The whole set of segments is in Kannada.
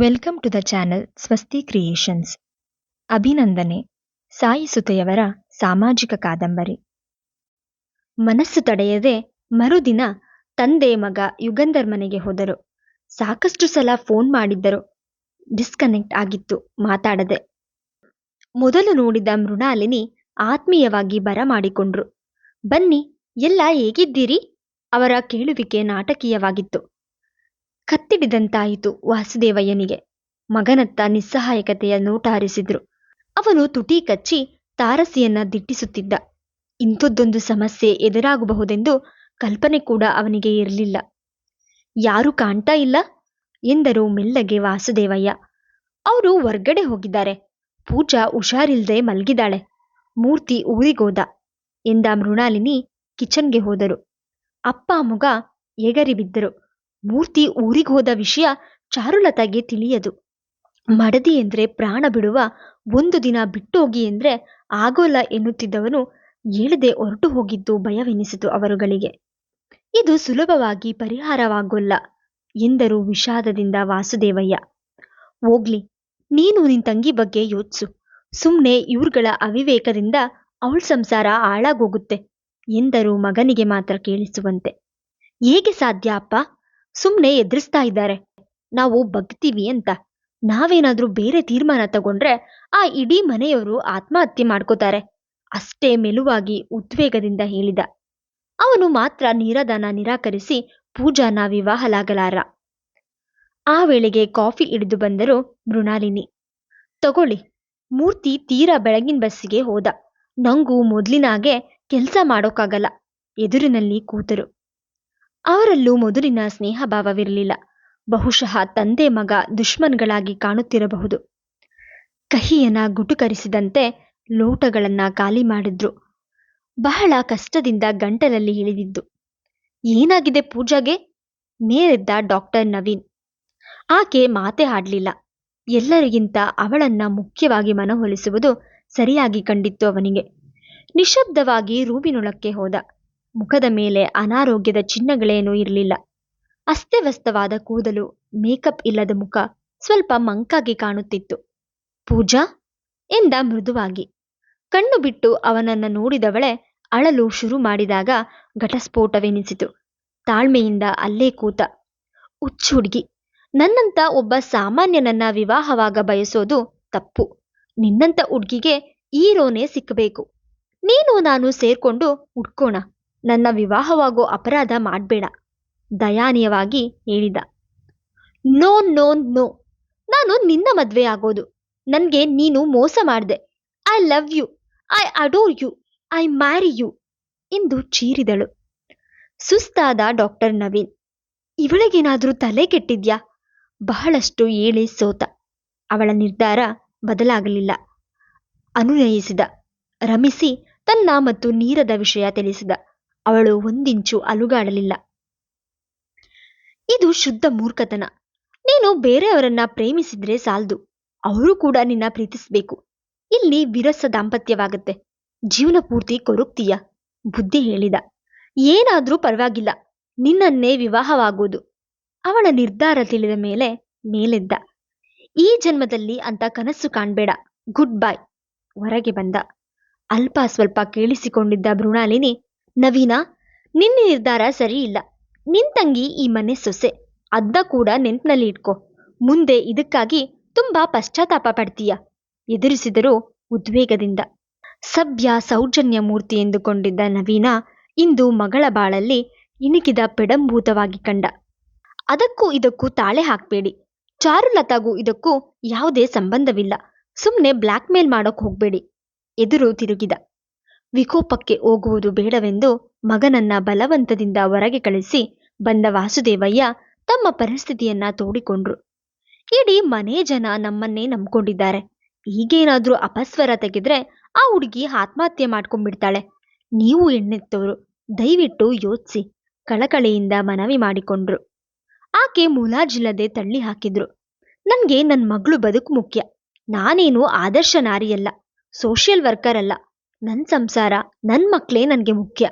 Welcome to the channel Swasti creations. ಅಭಿನಂದನೆ. ಸಾಯಿ ಸುತೆಯವರ ಸಾಮಾಜಿಕ ಕಾದಂಬರಿ. ಮನಸ್ಸು ತಡೆಯದೆ ಮರುದಿನ ತಂದೆ ಮಗ ಯುಗಂಧರ್ ಮನೆಗೆ ಹೋದರು. ಸಾಕಷ್ಟು ಸಲ ಫೋನ್ ಮಾಡಿದ್ದರು. ಡಿಸ್ಕನೆಕ್ಟ್ ಆಗಿತ್ತು, ಮಾತಾಡದೆ. ಮೊದಲು ನೋಡಿದ ಮೃಣಾಲಿನಿ ಆತ್ಮೀಯವಾಗಿ ಬರಮಾಡಿಕೊಂಡ್ರು ಬನ್ನಿ, ಎಲ್ಲ ಹೇಗಿದ್ದೀರಿ? ಅವರ ಕೇಳುವಿಕೆ ನಾಟಕೀಯವಾಗಿತ್ತು. ಕತ್ತಿಡಿದಂತಾಯಿತು ವಾಸುದೇವಯ್ಯನಿಗೆ. ಮಗನತ್ತ ನಿಸ್ಸಹಾಯಕತೆಯ ನೋಟ ಹರಿಸಿದ್ರು. ಅವನು ತುಟಿ ಕಚ್ಚಿ ತಾರಸಿಯನ್ನ ದಿಟ್ಟಿಸುತ್ತಿದ್ದ. ಇಂಥದ್ದೊಂದು ಸಮಸ್ಯೆ ಎದುರಾಗಬಹುದೆಂದು ಕಲ್ಪನೆ ಕೂಡ ಅವನಿಗೆ ಇರಲಿಲ್ಲ. ಯಾರು ಕಾಣ್ತಾ ಇಲ್ಲ ಎಂದರು ಮೆಲ್ಲಗೆ ವಾಸುದೇವಯ್ಯ. ಅವರು ಹೊರ್ಗಡೆ ಹೋಗಿದ್ದಾರೆ. ಪೂಜಾ ಹುಷಾರಿಲ್ದೆ ಮಲಗಿದಾಳೆ. ಮೂರ್ತಿ ಊರಿಗೋದ ಎಂದ ಮೃಣಾಲಿನಿ ಕಿಚನ್ಗೆ ಹೋದರು. ಅಪ್ಪ ಮಗ ಎಗರಿ ಬಿದ್ದರು. ಮೂರ್ತಿ ಊರಿಗೆ ಹೋದ ವಿಷಯ ಚಾರುಲತಾಗೆ ತಿಳಿಯದು. ಮಡದಿ ಎಂದ್ರೆ ಪ್ರಾಣ ಬಿಡುವ, ಒಂದು ದಿನ ಬಿಟ್ಟೋಗಿ ಎಂದ್ರೆ ಆಗೋಲ್ಲ ಎನ್ನುತ್ತಿದ್ದವನು ಹೇಳದೆ ಹೊರಟು ಹೋಗಿದ್ದು ಭಯವೆನಿಸಿತು ಅವರುಗಳಿಗೆ. ಇದು ಸುಲಭವಾಗಿ ಪರಿಹಾರವಾಗೋಲ್ಲ ಎಂದರು ವಿಷಾದದಿಂದ ವಾಸುದೇವಯ್ಯ. ಹೋಗ್ಲಿ, ನೀನು ನಿನ್ ತಂಗಿ ಬಗ್ಗೆ ಯೋಚ್ಸು. ಸುಮ್ನೆ ಇವ್ರುಗಳ ಅವಿವೇಕದಿಂದ ಅವಳ ಸಂಸಾರ ಹಾಳಾಗೋಗುತ್ತೆ ಎಂದರು ಮಗನಿಗೆ ಮಾತ್ರ ಕೇಳಿಸುವಂತೆ. ಹೇಗೆ ಸಾಧ್ಯ ಅಪ್ಪ? ಸುಮ್ನೆ ಎದುರಿಸ್ತಾ ಇದ್ದಾರೆ. ನಾವು ಬಗ್ತೀವಿ ಅಂತ. ನಾವೇನಾದ್ರೂ ಬೇರೆ ತೀರ್ಮಾನ ತಗೊಂಡ್ರೆ ಆ ಇಡೀ ಮನೆಯವರು ಆತ್ಮಹತ್ಯೆ ಮಾಡ್ಕೋತಾರೆ. ಅಷ್ಟೇ ಮೆಲುವಾಗಿ ಉದ್ವೇಗದಿಂದ ಹೇಳಿದ. ಅವನು ಮಾತ್ರ ನೀರದಾನ ನಿರಾಕರಿಸಿ ಪೂಜಾನ ವಿವಾಹಲಾಗಲಾರ. ಆ ವೇಳೆಗೆ ಕಾಫಿ ಹಿಡಿದು ಬಂದರು ಮೃಣಾಲಿನಿ. ತಗೊಳ್ಳಿ. ಮೂರ್ತಿ ತೀರಾ ಬೆಳಗಿನ ಬಸ್ಸಿಗೆ ಹೋದ. ನಂಗೂ ಮೊದ್ಲಿನಾಗೆ ಕೆಲಸ ಮಾಡೋಕ್ಕಾಗಲ್ಲ. ಎದುರಿನಲ್ಲಿ ಕೂತರು. ಅವರಲ್ಲೂ ಮೊದಲಿನ ಸ್ನೇಹಭಾವವಿರಲಿಲ್ಲ. ಬಹುಶಃ ತಂದೆ ಮಗ ದುಶ್ಮನ್ಗಳಾಗಿ ಕಾಣುತ್ತಿರಬಹುದು. ಕಹಿಯನ ಗುಟುಕರಿಸಿದಂತೆ ಲೋಟಗಳನ್ನ ಖಾಲಿ ಮಾಡಿದ್ರು. ಬಹಳ ಕಷ್ಟದಿಂದ ಗಂಟಲಲ್ಲಿ ಇಳಿದಿದ್ದು. ಏನಾಗಿದೆ ಪೂಜಾಗೆ? ಮೇರೆದ್ದ ಡಾಕ್ಟರ್ ನವೀನ್. ಆಕೆ ಮಾತೆ ಆಡ್ಲಿಲ್ಲ. ಎಲ್ಲರಿಗಿಂತ ಅವಳನ್ನ ಮುಖ್ಯವಾಗಿ ಮನವೊಲಿಸುವುದು ಸರಿಯಾಗಿ ಕಂಡಿತ್ತು ಅವನಿಗೆ. ನಿಶಬ್ದವಾಗಿ ರೂಬಿನೊಳಕ್ಕೆ ಹೋದ. ಮುಖದ ಮೇಲೆ ಅನಾರೋಗ್ಯದ ಚಿಹ್ನೆಗಳೇನೂ ಇರಲಿಲ್ಲ. ಅಸ್ತವ್ಯಸ್ತವಾದ ಕೂದಲು, ಮೇಕಪ್ ಇಲ್ಲದ ಮುಖ ಸ್ವಲ್ಪ ಮಂಕಾಗಿ ಕಾಣುತ್ತಿತ್ತು. ಪೂಜಾ, ಎಂದ ಮೃದುವಾಗಿ. ಕಣ್ಣು ಬಿಟ್ಟು ಅವನನ್ನ ನೋಡಿದವಳೆ ಅಳಲು ಶುರು ಮಾಡಿದಾಗ ಘಟಸ್ಫೋಟವೆನಿಸಿತು. ತಾಳ್ಮೆಯಿಂದ ಅಲ್ಲೇ ಕೂತ, ಹುಚ್ಚು ನನ್ನಂತ ಒಬ್ಬ ಸಾಮಾನ್ಯನನ್ನ ವಿವಾಹವಾಗ ಬಯಸೋದು ತಪ್ಪು. ನಿನ್ನಂತ ಹುಡ್ಗಿಗೆ ಹೀರೋನೇ ಸಿಕ್ಕಬೇಕು ನೀನು ನಾನು ಸೇರ್ಕೊಂಡು ಉಟ್ಕೋಣ ನನ್ನ ವಿವಾಹವಾಗೋ ಅಪರಾಧ ಮಾಡಬೇಡ, ದಯಾನೀಯವಾಗಿ ಹೇಳಿದ. ನೋ ನೋ ನೋ, ನಾನು ನಿನ್ನ ಮದುವೆ ಆಗೋದು. ನನಗೆ ನೀನು ಮೋಸ ಮಾಡಿದೆ. I love you I adore you I marry you ಎಂದು ಚೀರಿದಳು. ಸುಸ್ತಾದ ಡಾಕ್ಟರ್ ನವೀನ್, ಇವಳಿಗೇನಾದರೂ ತಲೆ ಕೆಟ್ಟಿದ್ಯಾ? ಬಹಳಷ್ಟು ಏಳಿ ಸೋತ. ಅವಳ ನಿರ್ಧಾರ ಬದಲಾಗಲಿಲ್ಲ. ಅನುನಯಿಸಿದ. ರಮಿಸಿ ತನ್ನ ಮತ್ತು ನೀರದ ವಿಷಯ ತಿಳಿಸಿದ. ಅವಳು ಒಂದಿಂಚು ಅಲುಗಾಡಲಿಲ್ಲ. ಇದು ಶುದ್ಧ ಮೂರ್ಖತನ. ನೀನು ಬೇರೆಯವರನ್ನ ಪ್ರೇಮಿಸಿದ್ರೆ ಸಾಲ್ದು. ಅವರು ಕೂಡ ನಿನ್ನ ಪ್ರೀತಿಸಬೇಕು. ಇಲ್ಲಿ ವಿರಸ ದಾಂಪತ್ಯವಾಗತ್ತೆ. ಜೀವನ ಪೂರ್ತಿ ಕೊರುಕ್ತೀಯ ಬುದ್ಧಿ ಹೇಳಿದ. ಏನಾದ್ರೂ ಪರವಾಗಿಲ್ಲ. ನಿನ್ನನ್ನೇ ವಿವಾಹವಾಗುವುದು ಅವಳ ನಿರ್ಧಾರ ತಿಳಿದ ಮೇಲೆ ಮೇಲೆದ್ದ. ಈ ಜನ್ಮದಲ್ಲಿ ಅಂತ ಕನಸು ಕಾಣ್ಬೇಡ. Good bye. ಹೊರಗೆ ಬಂದ. ಅಲ್ಪ ಸ್ವಲ್ಪ ಕೇಳಿಸಿಕೊಂಡಿದ್ದ ಮೃಣಾಲಿನಿ ನವೀನ, ನಿನ್ನ ನಿರ್ಧಾರ ಸರಿ ಇಲ್ಲ. ನಿನ್ ತಂಗಿ ಈ ಮನೆ ಸೊಸೆ. ಅದ್ದ ಕೂಡ ನೆನ್ಪಿನಲ್ಲಿ ಇಟ್ಕೋ. ಮುಂದೆ ಇದಕ್ಕಾಗಿ ತುಂಬಾ ಪಶ್ಚಾತ್ತಾಪ ಪಡ್ತೀಯ. ಎದುರಿಸಿದರು ಉದ್ವೇಗದಿಂದ. ಸಭ್ಯ ಸೌಜನ್ಯ ಮೂರ್ತಿ ಎಂದುಕೊಂಡಿದ್ದ ನವೀನ ಇಂದು ಮಗಳ ಬಾಳಲ್ಲಿ ಇಣುಕಿದ ಪೆಡಂಭೂತವಾಗಿ ಕಂಡ. ಅದಕ್ಕೂ ಇದಕ್ಕೂ ತಾಳೆ ಹಾಕ್ಬೇಡಿ. ಚಾರುಲತಾಗೂ ಇದಕ್ಕೂ ಯಾವುದೇ ಸಂಬಂಧವಿಲ್ಲ. ಸುಮ್ಮನೆ ಬ್ಲ್ಯಾಕ್ ಮೇಲ್ ಮಾಡೋಕ್ ಹೋಗ್ಬೇಡಿ. ಎದುರು ತಿರುಗಿದ. ವಿಕೋಪಕ್ಕೆ ಹೋಗುವುದು ಬೇಡವೆಂದು ಮಗನನ್ನ ಬಲವಂತದಿಂದ ಹೊರಗೆ ಕಳಿಸಿ ಬಂದ ವಾಸುದೇವಯ್ಯ ತಮ್ಮ ಪರಿಸ್ಥಿತಿಯನ್ನ ತೋಡಿಕೊಂಡ್ರು. ಇಡೀ ಮನೆ ಜನ ನಮ್ಮನ್ನೇ ನಂಬ್ಕೊಂಡಿದ್ದಾರೆ. ಈಗೇನಾದ್ರೂ ಅಪಸ್ವರ ತೆಗೆದ್ರೆ ಆ ಹುಡುಗಿ ಆತ್ಮಹತ್ಯೆ ಮಾಡ್ಕೊಂಡ್ಬಿಡ್ತಾಳೆ. ನೀವು ಎಣ್ಣೆತ್ತವರು ದಯವಿಟ್ಟು ಯೋಚಿಸಿ, ಕಳಕಳಿಯಿಂದ ಮನವಿ ಮಾಡಿಕೊಂಡ್ರು. ಆಕೆ ಮುಲಾಜಿಲ್ಲದೆ ತಳ್ಳಿ ಹಾಕಿದ್ರು. ನನಗೆ ನನ್ನ ಮಗಳು ಬದುಕು ಮುಖ್ಯ. ನಾನೇನು ಆದರ್ಶ ನಾರಿಯಲ್ಲ, ಸೋಷಿಯಲ್ ವರ್ಕರ್ ಅಲ್ಲ. ನನ್ನ ಸಂಸಾರ ನನ್ನ ಮಕ್ಕಳೇ ನನಗೆ ಮುಖ್ಯ.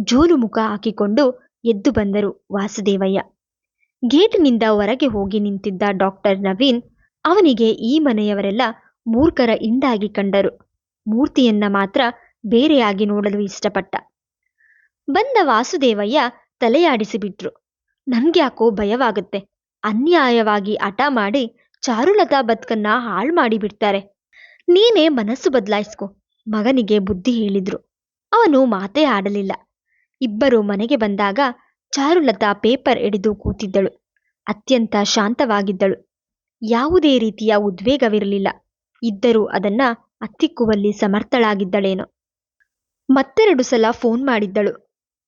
ಜೋಲು ಮುಖ ಹಾಕಿಕೊಂಡು ಎದ್ದು ಬಂದರು ವಾಸುದೇವಯ್ಯ. ಗೇಟಿನಿಂದ ಹೊರಗೆ ಹೋಗಿ ನಿಂತಿದ್ದ ಡಾಕ್ಟರ್ ನವೀನ್ ಅವನಿಗೆ ಈ ಮನೆಯವರೆಲ್ಲ ಮೂರ್ಖರ ಇಂಡಾಗಿ ಕಂಡರು. ಮೂರ್ತಿಯನ್ನ ಮಾತ್ರ ಬೇರೆಯಾಗಿ ನೋಡಲು ಇಷ್ಟಪಟ್ಟ. ಬಂದ ವಾಸುದೇವಯ್ಯ ತಲೆಯಾಡಿಸಿಬಿಟ್ರು. ನನ್ಗ್ಯಾಕೋ ಭಯವಾಗುತ್ತೆ. ಅನ್ಯಾಯವಾಗಿ ಹಠ ಮಾಡಿ ಚಾರುಲತಾ ಬದುಕನ್ನ ಹಾಳು ಮಾಡಿಬಿಡ್ತಾರೆ ನೀನೇ ಮನಸ್ಸು ಬದಲಾಯಿಸ್ಕೊ. ಮಗನಿಗೆ ಬುದ್ಧಿ ಹೇಳಿದ್ರು. ಅವನು ಮಾತೇ ಆಡಲಿಲ್ಲ. ಇಬ್ಬರು ಮನೆಗೆ ಬಂದಾಗ ಚಾರುಲತಾ ಪೇಪರ್ ಹಿಡಿದು ಕೂತಿದ್ದಳು. ಅತ್ಯಂತ ಶಾಂತವಾಗಿದ್ದಳು. ಯಾವುದೇ ರೀತಿಯ ಉದ್ವೇಗವಿರಲಿಲ್ಲ. ಇದ್ದರೂ ಅದನ್ನ ಅತ್ತಿಕ್ಕುವಲ್ಲಿ ಸಮರ್ಥಳಾಗಿದ್ದಳೇನೋ. ಮತ್ತೆರಡು ಸಲ ಫೋನ್ ಮಾಡಿದ್ದಳು.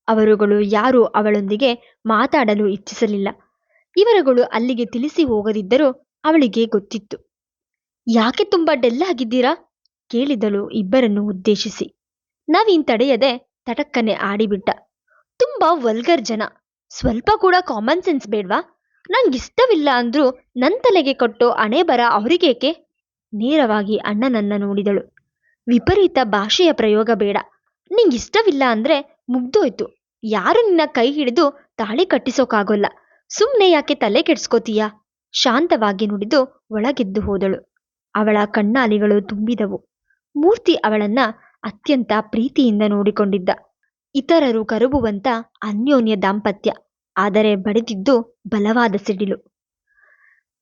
ಅವರುಗಳು ಯಾರೂ ಅವಳೊಂದಿಗೆ ಮಾತಾಡಲು ಇಚ್ಛಿಸಲಿಲ್ಲ. ಇವರುಗಳು ಅಲ್ಲಿಗೆ ತಿಳಿಸಿ ಹೋಗದಿದ್ದರೂ ಅವಳಿಗೆ ಗೊತ್ತಿತ್ತು. ಯಾಕೆ ತುಂಬಾ ಡೆಲ್ ಆಗಿದ್ದೀರಾ? ಕೇಳಿದಳು ಇಬ್ಬರನ್ನು ಉದ್ದೇಶಿಸಿ. ನವೀನ್ ತಡೆಯದೆ ತಟಕ್ಕನೆ ಆಡಿಬಿಟ್ಟ. ತುಂಬಾ ವಲ್ಗರ್ ಜನ. ಸ್ವಲ್ಪ ಕೂಡ ಕಾಮನ್ ಸೆನ್ಸ್ ಬೇಡ್ವಾ? ನಂಗಿಷ್ಟವಿಲ್ಲ ಅಂದ್ರೂ ನನ್ ತಲೆಗೆ ಕೊಟ್ಟು ಅಣೆಬರ ಅವರಿಗೇಕೆ? ನೇರವಾಗಿ ಅಣ್ಣನನ್ನ ನೋಡಿದಳು. ವಿಪರೀತ ಭಾಷೆಯ ಪ್ರಯೋಗ ಬೇಡ. ನಿಂಗಿಷ್ಟವಿಲ್ಲ ಅಂದ್ರೆ ಮುಗ್ದೋಯ್ತು. ಯಾರು ನಿನ್ನ ಕೈ ಹಿಡಿದು ತಾಳಿ ಕಟ್ಟಿಸೋಕಾಗೋಲ್ಲ. ಸುಮ್ನೆ ಯಾಕೆ ತಲೆ ಕೆಡ್ಸ್ಕೋತೀಯಾ? ಶಾಂತವಾಗಿ ನುಡಿದು ಒಳಗೆದ್ದು ಹೋದಳು. ಅವಳ ಕಣ್ಣಾಲಿಗಳು ತುಂಬಿದವು. ಮೂರ್ತಿ ಅವಳನ್ನ ಅತ್ಯಂತ ಪ್ರೀತಿಯಿಂದ ನೋಡಿಕೊಂಡಿದ್ದ. ಇತರರು ಕರುಬುವಂತ ಅನ್ಯೋನ್ಯ ದಾಂಪತ್ಯ, ಆದರೆ ಬಡಿದಿದ್ದು ಬಲವಾದ ಸಿಡಿಲು.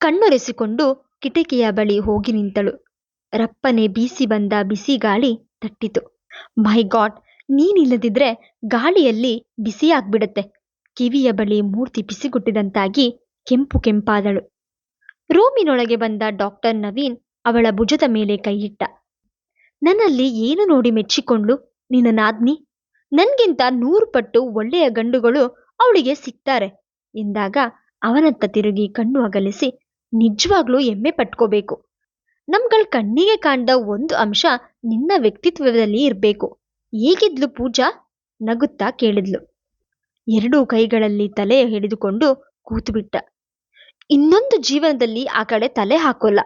ಕಣ್ಣೊರೆಸಿಕೊಂಡು ಕಿಟಕಿಯ ಬಳಿ ಹೋಗಿ ನಿಂತಳು. ರಪ್ಪನೆ ಬೀಸಿ ಬಂದ ಬಿಸಿ ಗಾಳಿ ತಟ್ಟಿತು. ಮೈ ಗಾಡ್, ನೀನಿಲ್ಲದಿದ್ರೆ ಗಾಳಿಯಲ್ಲಿ ಬಿಸಿಯಾಗ್ಬಿಡತ್ತೆ. ಕಿವಿಯ ಬಳಿ ಮೂರ್ತಿ ಬಿಸಿಗುಟ್ಟಿದಂತಾಗಿ ಕೆಂಪು ಕೆಂಪಾದಳು. ರೂಮಿನೊಳಗೆ ಬಂದ ಡಾಕ್ಟರ್ ನವೀನ್ ಅವಳ ಭುಜದ ಮೇಲೆ ಕೈಯಿಟ್ಟ. ನನ್ನಲ್ಲಿ ಏನು ನೋಡಿ ಮೆಚ್ಚಿಕೊಂಡು? ನಿನ್ನ ನಾದ್ನಿ? ನನ್ಗಿಂತ ನೂರು ಪಟ್ಟು ಒಳ್ಳೆಯ ಗಂಡುಗಳು ಅವಳಿಗೆ ಸಿಗ್ತಾರೆ ಎಂದಾಗ ಅವನತ್ತ ತಿರುಗಿ ಕಣ್ಣು ಅಗಲಿಸಿ ನಿಜವಾಗ್ಲೂ ಹೆಮ್ಮೆ ಪಟ್ಕೋಬೇಕು. ನಮ್ಗಳ ಕಣ್ಣಿಗೆ ಕಾಣ್ದ ಒಂದು ಅಂಶ ನಿನ್ನ ವ್ಯಕ್ತಿತ್ವದಲ್ಲಿ ಇರ್ಬೇಕು. ಹೇಗಿದ್ಲು ಪೂಜಾ? ನಗುತ್ತಾ ಕೇಳಿದ್ಲು. ಎರಡೂ ಕೈಗಳಲ್ಲಿ ತಲೆ ಹಿಡಿದುಕೊಂಡು ಕೂತುಬಿಟ್ಟ. ಇನ್ನೊಂದು ಜೀವನದಲ್ಲಿ ಆ ಕಡೆ ತಲೆ ಹಾಕೋಲ್ಲ.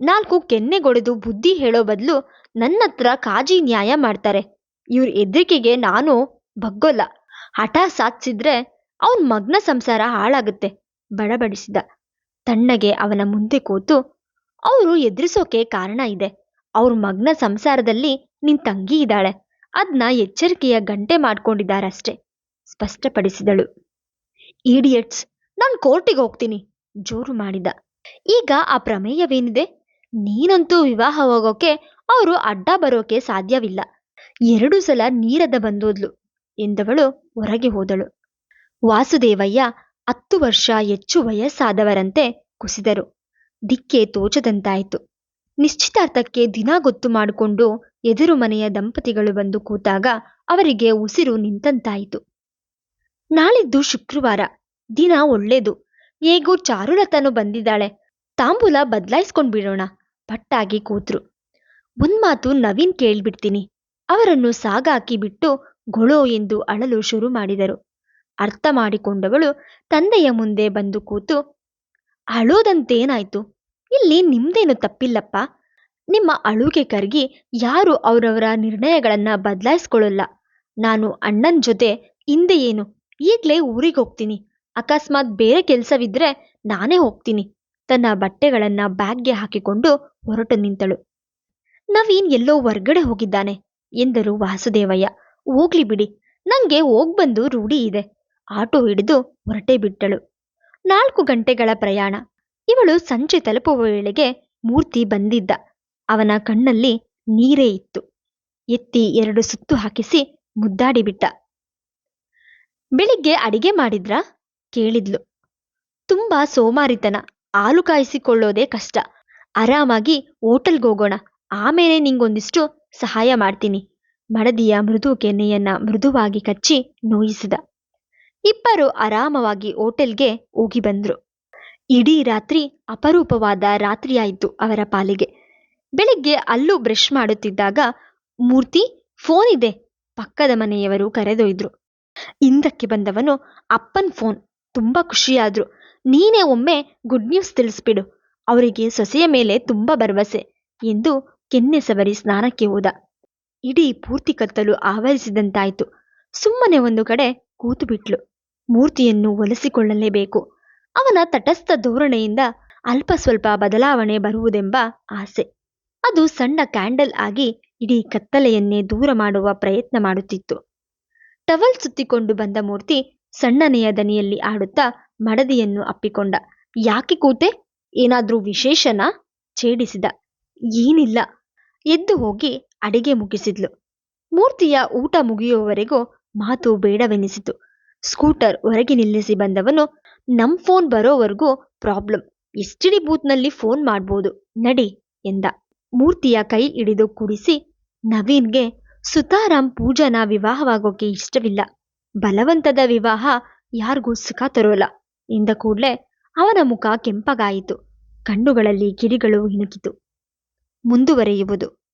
ನಾಲ್ಕು ಕೆನ್ನೆಗೊಡೆದು ಬುದ್ಧಿ ಹೇಳೋ ಬದಲು ನನ್ನತ್ರ ಕಾಜಿ ನ್ಯಾಯ ಮಾಡ್ತಾರೆ. ಇವ್ರ ಎದ್ರಿಕೆಗೆ ನಾನು ಬಗ್ಗೋಲ್ಲ ಹಠ ಸಾಧಿಸಿದ್ರೆ ಅವನ್ ಮಗ್ನ ಸಂಸಾರ ಹಾಳಾಗುತ್ತೆ. ಬಡಬಡಿಸಿದ. ತಣ್ಣಗೆ ಅವನ ಮುಂದೆ ಕೂತು ಅವರು ಎದುರಿಸೋಕೆ ಕಾರಣ ಇದೆ. ಅವ್ರ ಮಗ್ನ ಸಂಸಾರದಲ್ಲಿ ನಿನ್ ತಂಗಿ ಇದ್ದಾಳೆ. ಅದ್ನ ಎಚ್ಚರಿಕೆಯ ಗಂಟೆ ಮಾಡ್ಕೊಂಡಿದ್ದಾರಷ್ಟೆ. ಸ್ಪಷ್ಟಪಡಿಸಿದಳು. ಈಡಿಯಟ್ಸ್ ನಾನು ಕೋರ್ಟಿಗೆ ಹೋಗ್ತೀನಿ, ಜೋರು ಮಾಡಿದ. ಈಗ ಆ ಪ್ರಮೇಯವೇನಿದೆ? ನೀನಂತೂ ವಿವಾಹ ಹೋಗೋಕೆ ಅವರು ಅಡ್ಡ ಬರೋಕೆ ಸಾಧ್ಯವಿಲ್ಲ. ಎರಡು ಸಲ ನೀರದ ಬಂದೋದ್ಲು. ಎಂದವಳು ಹೊರಗೆ ಹೋದಳು. ವಾಸುದೇವಯ್ಯ ಹತ್ತು ವರ್ಷ ಹೆಚ್ಚು ವಯಸ್ಸಾದವರಂತೆ ಕುಸಿದರು. ದಿಕ್ಕೆ ತೋಚದಂತಾಯಿತು. ನಿಶ್ಚಿತಾರ್ಥಕ್ಕೆ ದಿನ ಗೊತ್ತು ಮಾಡಿಕೊಂಡು ಎದುರು ಮನೆಯ ದಂಪತಿಗಳು ಬಂದು ಕೂತಾಗ ಅವರಿಗೆ ಉಸಿರು ನಿಂತಂತಾಯಿತು. ನಾಳಿದ್ದು ಶುಕ್ರವಾರ. ದಿನ ಒಳ್ಳೇದು. ಹೇಗೂ ಚಾರುಲತನು ಬಂದಿದ್ದಾಳೆ. ತಾಂಬೂಲ ಬದಲಾಯಿಸ್ಕೊಂಡ್ಬಿಡೋಣ. ಪಟ್ಟಾಗಿ ಕೂತ್ರು. ಒಂದ್ಮಾತು ನವೀನ್ ಕೇಳ್ಬಿಡ್ತೀನಿ. ಅವರನ್ನು ಸಾಗಾಕಿ ಬಿಟ್ಟು ಗೊಳೋ ಎಂದು ಅಳಲು ಶುರು ಮಾಡಿದರು. ಅರ್ಥ ಮಾಡಿಕೊಂಡವಳು ತಂದೆಯ ಮುಂದೆ ಬಂದು ಕೂತು, ಅಳೋದಂತೇನಾಯ್ತು? ಇಲ್ಲಿ ನಿಮ್ದೇನು ತಪ್ಪಿಲ್ಲಪ್ಪ? ನಿಮ್ಮ ಅಳುಗೆ ಕರ್ಗಿ ಯಾರು ಅವರವರ ನಿರ್ಣಯಗಳನ್ನು ಬದಲಾಯಿಸ್ಕೊಳ್ಳಲ್ಲ? ನಾನು ಅಣ್ಣನ ಜೊತೆ ಹಿಂದೆ ಏನು ಈಗ್ಲೇ ಊರಿಗೆ ಹೋಗ್ತೀನಿ. ಅಕಸ್ಮಾತ್ ಬೇರೆ ಕೆಲಸವಿದ್ರೆ ನಾನೇ ಹೋಗ್ತೀನಿ. ತನ್ನ ಬಟ್ಟೆಗಳನ್ನ ಬ್ಯಾಗ್ಗೆ ಹಾಕಿಕೊಂಡು ಹೊರಟು ನಿಂತಳು. ನವೀನ್ ಎಲ್ಲೋ ಹೊರ್ಗಡೆ ಹೋಗಿದ್ದಾನೆ ಎಂದರು ವಾಸುದೇವಯ್ಯ. ಹೋಗ್ಲಿ ಬಿಡಿ, ನಂಗೆ ಹೋಗ್ಬಂದು ರೂಢಿ ಇದೆ. ಆಟೋ ಹಿಡಿದು ಹೊರಟೇ ಬಿಟ್ಟಳು. ನಾಲ್ಕು ಗಂಟೆಗಳ ಪ್ರಯಾಣ. ಇವಳು ಸಂಜೆ ತಲುಪುವ ವೇಳೆಗೆ ಮೂರ್ತಿ ಬಂದಿದ್ದ. ಅವನ ಕಣ್ಣಲ್ಲಿ ನೀರೇ ಇತ್ತು. ಎತ್ತಿ ಎರಡು ಸುತ್ತು ಹಾಕಿಸಿ ಮುದ್ದಾಡಿಬಿಟ್ಟ ಬೆಳಿಗ್ಗೆ ಅಡಿಗೆ ಮಾಡಿದ್ರಾ? ಕೇಳಿದ್ಲು. ತುಂಬಾ ಸೋಮಾರಿತನ. ಹಾಲು ಕಾಯಿಸಿಕೊಳ್ಳೋದೇ ಕಷ್ಟ. ಆರಾಮಾಗಿ ಹೋಟೆಲ್ಗೆ ಹೋಗೋಣ ಆಮೇಲೆ ನಿಂಗೊಂದಿಷ್ಟು ಸಹಾಯ ಮಾಡ್ತೀನಿ. ಮಡದಿಯ ಮೃದು ಕೆನ್ನೆಯನ್ನ ಮೃದುವಾಗಿ ಕಚ್ಚಿ ನೋಯಿಸಿದ. ಇಬ್ಬರು ಆರಾಮವಾಗಿ ಹೋಟೆಲ್ಗೆ ಹೋಗಿ ಬಂದ್ರು. ಇಡೀ ರಾತ್ರಿ ಅಪರೂಪವಾದ ರಾತ್ರಿಯಾಯಿತು ಅವರ ಪಾಲಿಗೆ. ಬೆಳಿಗ್ಗೆ ಅಲ್ಲೂ ಬ್ರಷ್ ಮಾಡುತ್ತಿದ್ದಾಗ, ಮೂರ್ತಿ, ಫೋನ್ ಇದೆ. ಪಕ್ಕದ ಮನೆಯವರು ಕರೆದೊಯ್ದ್ರು. ಹಿಂದಕ್ಕೆ ಬಂದವನು, ಅಪ್ಪನ್ ಫೋನ್, ತುಂಬಾ ಖುಷಿಯಾದ್ರು. ನೀನೇ ಒಮ್ಮೆ ಗುಡ್ ನ್ಯೂಸ್ ತಿಳಿಸ್ಬಿಡು. ಅವರಿಗೆ ಸೊಸೆಯ ಮೇಲೆ ತುಂಬಾ ಭರವಸೆ ಎಂದು ಕೆನ್ನೆ ಸವರಿ ಸ್ನಾನಕ್ಕೆ ಹೋದ. ಇಡೀ ಪೂರ್ತಿ ಕತ್ತಲು ಆವರಿಸಿದಂತಾಯಿತು. ಸುಮ್ಮನೆ ಒಂದು ಕಡೆ ಕೂತು ಬಿಟ್ಲು. ಮೂರ್ತಿಯನ್ನು ಒಲಿಸಿಕೊಳ್ಳಲೇಬೇಕು. ಅವನ ತಟಸ್ಥ ಧೋರಣೆಯಿಂದ ಅಲ್ಪ ಸ್ವಲ್ಪ ಬದಲಾವಣೆ ಬರುವುದೆಂಬ ಆಸೆ. ಅದು ಸಣ್ಣ ಕ್ಯಾಂಡಲ್ ಆಗಿ ಇಡೀ ಕತ್ತಲೆಯನ್ನೇ ದೂರ ಮಾಡುವ ಪ್ರಯತ್ನ ಮಾಡುತ್ತಿತ್ತು. ಟವಲ್ ಸುತ್ತಿಕೊಂಡು ಬಂದ ಮೂರ್ತಿ ಸಣ್ಣನೆಯ ದನಿಯಲ್ಲಿ ಆಡುತ್ತಾ ಮಡದಿಯನ್ನು ಅಪ್ಪಿಕೊಂಡ. ಯಾಕೆ ಕೂತೆ? ಏನಾದ್ರೂ ವಿಶೇಷನ? ಛೇಡಿಸಿದ. ಏನಿಲ್ಲ. ಎದ್ದು ಹೋಗಿ ಅಡಿಗೆ ಮುಗಿಸಿದ್ಲು. ಮೂರ್ತಿಯ ಊಟ ಮುಗಿಯುವವರೆಗೂ ಮಾತು ಬೇಡವೆನಿಸಿತು. ಸ್ಕೂಟರ್ ಹೊರಗೆ ನಿಲ್ಲಿಸಿ ಬಂದವನು, ನಮ್ ಫೋನ್ ಬರೋವರೆಗೂ ಪ್ರಾಬ್ಲಮ್. ಎಸ್ಟಿಡಿ ಬೂತ್ನಲ್ಲಿ ಫೋನ್ ಮಾಡ್ಬೋದು. ನಡಿ, ಎಂದ. ಮೂರ್ತಿಯ ಕೈ ಹಿಡಿದು ಕುಡಿಸಿ, ನವೀನ್ಗೆ ಸುತಾರಾಮ್ ಪೂಜಾನ ವಿವಾಹವಾಗೋಕೆ ಇಷ್ಟವಿಲ್ಲ. ಬಲವಂತದ ವಿವಾಹ ಯಾರಿಗೂ ಸುಖ ತರೋಲ್ಲ, ಎಂದ ಕೂಡಲೇ ಅವನ ಮುಖ ಕೆಂಪಗಾಯಿತು. ಕಣ್ಣುಗಳಲ್ಲಿ ಕಿಡಿಗಳು ಇಣುಕಿತು ಮುಂದುವರೆಯುವುದು.